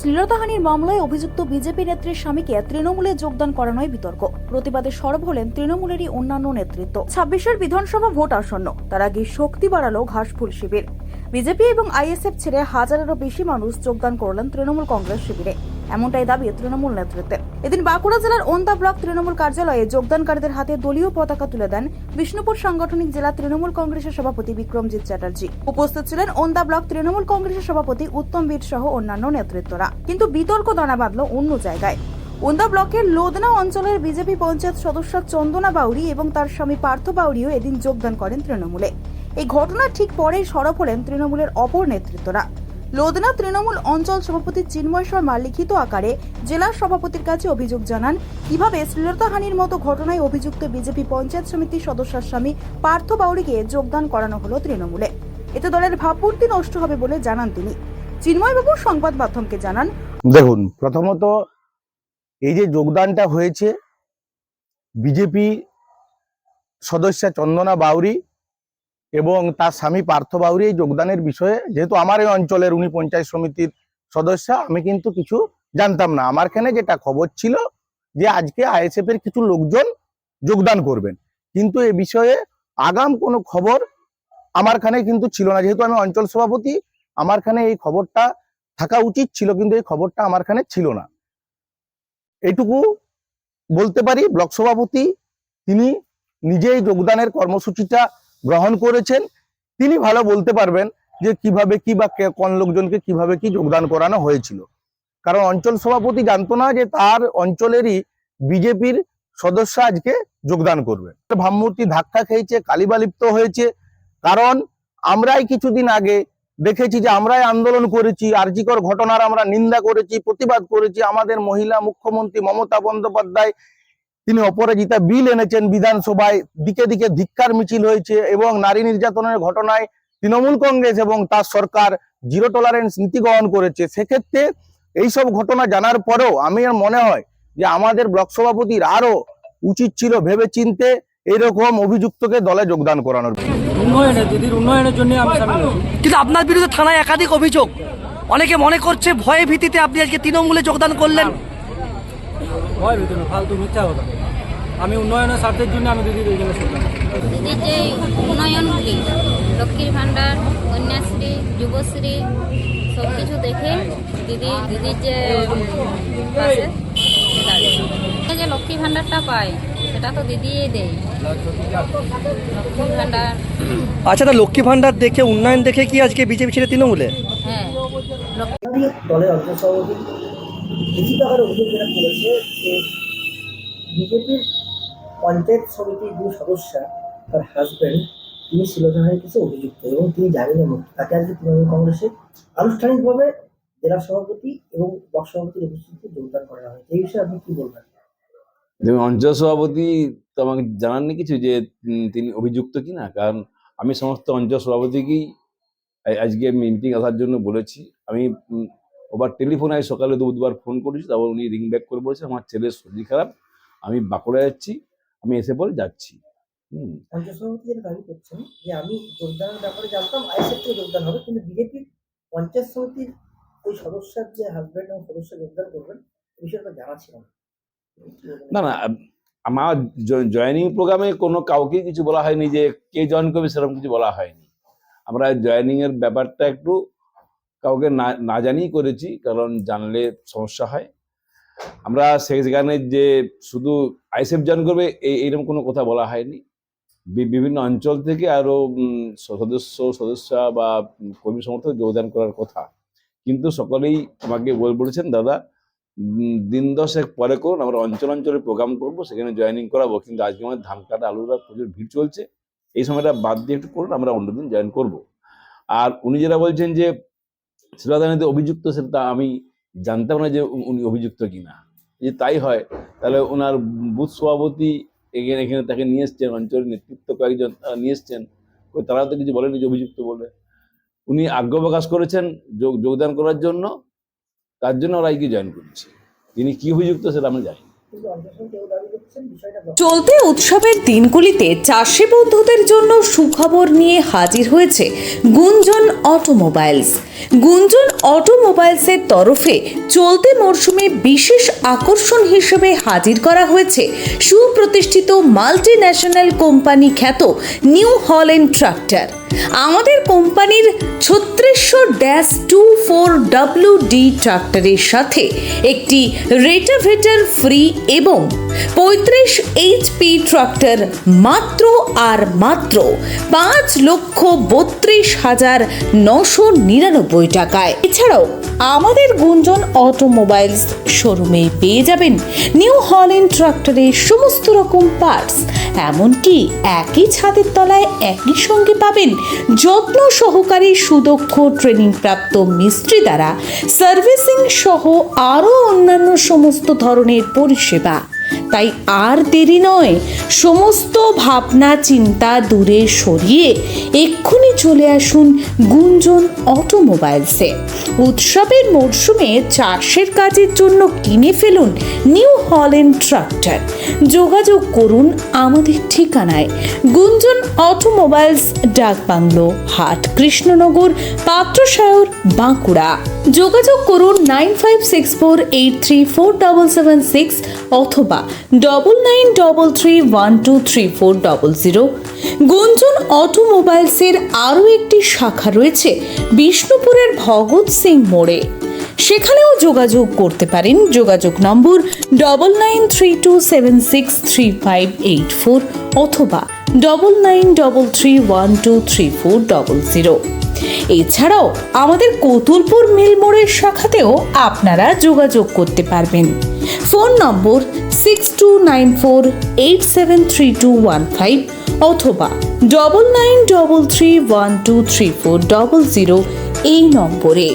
শ্লীলতাহানির মামলায় অভিযুক্ত বিজেপি নেত্রীর স্বামীকে তৃণমূলে যোগদান করানোয় বিতর্ক। প্রতিবাদে সরব হলেন তৃণমূলেরই অন্যান্য নেতৃত্ব। ছাব্বিশের বিধানসভা ভোট আসন্ন। তার আগে শক্তি বাড়ালো ঘাসফুল শিবির। বিজেপি এবং আইএসএফ ছেড়ে হাজারেরও বেশি মানুষ যোগদান করলেন তৃণমূল কংগ্রেস শিবিরে। এমনটাই দাবি তৃণমূল নেতৃত্বের। এদিন বাঁকুড়া জেলার ওন্দা ব্লক তৃণমূল কার্যালয়ে যোগদানকারীদের হাতে দলীয় পতাকা তুলে দেন বিষ্ণুপুর সাংগঠনিক জেলা তৃণমূল কংগ্রেসের সভাপতি বিক্রমজিৎ চ্যাটার্জি। উপস্থিত ছিলেন ওন্দা ব্লক তৃণমূল কংগ্রেসের সভাপতি উত্তম বীর সহ অন্যান্য নেতৃত্বরা। কিন্তু বিতর্ক দানা বাঁধল অন্য জায়গায়। ওন্দা ব্লকের লোদনা অঞ্চলের বিজেপি পঞ্চায়েত সদস্য চন্দনা বাউরি এবং তার স্বামী পার্থ বাউরিও এদিন যোগদান করেন তৃণমূলে। এই ঘটনার ঠিক পরেই সরব হলেন তৃণমূলের অপর নেতৃত্বরা। লোদনা তৃণমূল অঞ্চল সভাপতি চিন্ময় শর্মা লিখিত আকারে জেলা সভাপতির কাছে অভিযোগ জানান, কীভাবে শ্লীলতাহানির মতো ঘটনায় অভিযুক্ত বিজেপি পঞ্চায়েত সমিতির সদস্যের স্বামী পার্থ বাউরিকে যোগদান করানো হলো তৃণমূলে। এতে দলের ভাবমূর্তি নষ্ট হবে বলে জানান তিনি। চিন্ময়বাবু সংবাদ মাধ্যমকে জানান, দেখুন, প্রথমত এই যে যোগদানটা হয়েছে, বিজেপি সদস্য চন্দনা বাউরি এবং তার স্বামী পার্থ বাউরি এই যোগদানের বিষয়ে, যেহেতু আমার এই অঞ্চলের উনি পঞ্চায়েত সমিতির সদস্য, আমি কিন্তু কিছু জানতাম না। আমার এখানে যেটা খবর ছিল যে আজকে আইএসএফ এর কিছু লোকজন যোগদান করবেন। কিন্তু এ বিষয়ে আগাম কোনো খবর আমার খানে কিন্তু ছিল না। যেহেতু আমি অঞ্চল সভাপতি, আমার খানে এই খবরটা থাকা উচিত ছিল, কিন্তু এই খবরটা আমার খানে ছিল না। এইটুকু বলতে পারি, ব্লক সভাপতি তিনি নিজেই যোগদানের কর্মসূচিটা গ্রহণ করেছেন, তিনি ভালো বলতে পারবেন যে কীভাবে কি বা কোন লোকজনকে কীভাবে কি যোগদান করানো হয়েছিল। কারণ অঞ্চল সভাপতি জানতো না যে তার অঞ্চলেরই বিজেপির সদস্য আজকে যোগদান করবে। ভাবমূর্তি ধাক্কা খেয়েছে, কালিবালিপ্ত হয়েছে। কারণ আমরাই কিছুদিন আগে দেখেছি যে আমরাই আন্দোলন করেছি, আরজিকর ঘটনার আমরা নিন্দা করেছি, প্রতিবাদ করেছি। আমাদের মহিলা মুখ্যমন্ত্রী মমতা বন্দ্যোপাধ্যায় তিনি অপরাজিতা বিল এনেছেন বিধানসভায়। দিকে দিকে ধিক্কার মিছিল হয়েছে এবং নারী নির্যাতনের ঘটনায় তৃণমূল কংগ্রেস এবং তার সরকার জিরো টলারেন্স নীতি গ্রহণ করেছে। সেক্ষেত্রে এইসব ঘটনা জানার পরেও আমি মনে হয় যে আমাদের ব্লক সভাপতির আরও উচিত ছিল ভেবে চিনতে এরকম অভিযুক্তকে দলে যোগদান করানোর। উন্নয়নে দিদির উন্নয়নের জন্য আমি কিন্তু আপনার বিরুদ্ধে থানায় একাধিক অভিযোগ। অনেকে মনে করছে ভয়ে ভীতিতে আপনি আজকে তৃণমূলে যোগদান করলেন। ভয় ভিতরে ফালতু মিথ্যা কথা। আমি উন্নয়নের স্বার্থের জন্য আমি দিদির ওইখানে ছিলাম দিদির যে উন্নয়নগুলি লক্ষ্মীর ভাণ্ডার কন্যাশ্রী যুবশ্রী সব কিছু দেখে দিদি দিদির যে যে লক্ষ্মী ভাণ্ডারটা পায় সেটা তো দিদিই দেয়। লক্ষ্মী ভাণ্ডার। আচ্ছা তা লক্ষ্মী ভাণ্ডার দেখে উন্নয়ন দেখে কি আজকে বিজেপি ছেড়ে তৃণমূলে? হ্যাঁ। দলের অঞ্চল সভাপতি লিখিত আকারে অভিযোগ যেটা করেছে যে বিজেপির পঞ্চায়েত সমিতির যে সদস্য, তার হাজব্যান্ড তিনি শিলচরের কিছু অভিযুক্ত এবং তিনি জামিনে মুক্ত তাকে আজকে তৃণমূল কংগ্রেসে আনুষ্ঠানিকভাবে জেলা সভাপতি এবং ব্লক সভাপতির উপস্থিতিতে যোগদান করা হয়েছে। এই বিষয়ে আপনি কি বলবেন? অঞ্চল সভাপতি তো আমাকে জানাননি কিছু যে তিনি অভিযুক্ত কিনা? কারণ আমি সমস্ত অঞ্চল সভাপতিকেই আজকে মিটিং আসার জন্য বলেছি। আমি ওবার টেলিফোনে আজ সকালে দুবার ফোন করেছি, তারপর উনি রিং ব্যাক করে বলেছে আমার ছেলের শরীর খারাপ, আমি বাঁকুড়া যাচ্ছি। আমি এসে পরে যাচ্ছি। হুম। সভাপতি যেটা দাবি করছেন যে আমি যোগদানের ব্যাপারে জানতাম আইএসএফ থেকে যোগদান হবে কিন্তু বিজেপির পঞ্চায়েত সমিতির ওই সদস্যের যে হাজব্যান্ড এবং সদস্য যোগদান করবেন বিষয়টা জানা ছিল না। না না আমার জয়নিং প্রোগ্রামে কোনো কাউকে কিছু বলা হয়নি যে কে জয়েন করবে সেরকম কিছু বলা হয়নি। আমরা জয়েনিং এর ব্যাপারটা একটু কাউকে না না জানিয়ে করেছি কারণ জানলে সমস্যা হয়। আমরা সেখানে যে শুধু আইসেফ জয়েন করবে এই এইরকম কোনো কথা বলা হয়নি। বিভিন্ন অঞ্চল থেকে আরও সদস্য সদস্য বা কর্মী সমর্থক যোগদান করার কথা। কিন্তু সকলেই আমাকে বল বলেছেন, দাদা দিন দশেক পরে করুন, আমরা অঞ্চল অঞ্চলে প্রোগ্রাম করব, সেখানে জয়েনিং করাবো। কিন্তু আজকে আমাদের ধান কাটা আলুরা প্রচুর ভিড় চলছে। এই সময়টা বাদ দিয়ে একটু করুন, আমরা অন্যদিন জয়েন করব। আর উনি যেটা বলছেন যে শিলাদানিতে অভিযুক্ত সেটা আমি জানতাম না যে উনি অভিযুক্ত কিনা। যদি তাই হয়, তাহলে ওনার বুথ সভাপতি এখানে এখানে তাকে নিয়ে এসছেন, অঞ্চলের নেতৃত্ব কয়েকজন নিয়ে এসছেন। তারা তো কিছু বলেনি যে অভিযুক্ত বলে। উনি আগ্রহ প্রকাশ করেছেন যোগ, যোগদান করার জন্য। তার জন্য ওরা কি জয়েন করেছে। তিনি কি অভিযুক্ত সেটা আমি জানি চলতি উৎসবের দিনগুলিতে চাষি বন্ধুদের জন্য সুখবর নিয়ে হাজির হয়েছে গুঞ্জন অটোমোবাইলস। গুঞ্জন অটোমোবাইলসের তরফে চলতি মরশুমে বিশেষ আকর্ষণ হিসেবে হাজির করা হয়েছে সুপ্রতিষ্ঠিত মাল্টি ন্যাশনাল কোম্পানি খ্যাত নিউ হল্যান্ড ট্রাক্টর। আমাদের কোম্পানির ছত্রিশশো dash two four W D ট্রাক্টরের সাথে একটি রেটাভেটার ফ্রি এবং পঁয়ত্রিশ এইচপি ট্রাক্টর মাত্র আর মাত্র পাঁচ লক্ষ বত্রিশ হাজার নশো নিরানব্বই টাকায়। এছাড়াও আমাদের গুঞ্জন অটোমোবাইলস শোরুমে পেয়ে যাবেন নিউ হল্যান্ড ট্রাক্টরের সমস্ত রকম পার্টস। এমনকি একই ছাদের তলায় একই সঙ্গে পাবেন যত্ন সহকারী সুদক্ষ ট্রেনিং প্রাপ্ত মিস্ত্রি দ্বারা। সার্ভিসিং সহ আরও অন্যান্য সমস্ত ধরনের পরিষেবা। তাই আর দেরি নয়, সমস্ত ভাবনা চিন্তা দূরে সরিয়ে এক্ষুনি চলে আসুন গুঞ্জন অটোমোবাইলসে। উৎসবের মরশুমে চাষের কাজের জন্য কিনে ফেলুন নিউ হল্যান্ড ট্রাক্টর। যোগাযোগ করুন আমাদের ঠিকানায়। গুঞ্জন অটোমোবাইলস, ডাকবাংলো, হাট, কৃষ্ণনগর পাত্রসায়র বাঁকুড়া। যোগাযোগ করুন nine five six four eight three four double seven six অথবা double nine double three one two three four double zero Gunjan অটোমোবাইলসের আরও একটি শাখা রয়েছে, বিষ্ণুপুরের ভগৎ সিং মোড়ে। সেখানেও যোগাযোগ করতে পারেন। যোগাযোগ number double nine three two seven six three five eight four অথবা double nine double three one two three four double zero এছাড়াও আমাদের কতুলপুর মিল মোড়ের শাখাতেও আপনারা যোগাযোগ করতে পারবেন। Phone number six two nine four eight seven three two one five অথবা double nine double three one two three four double zero এই নম্বরে।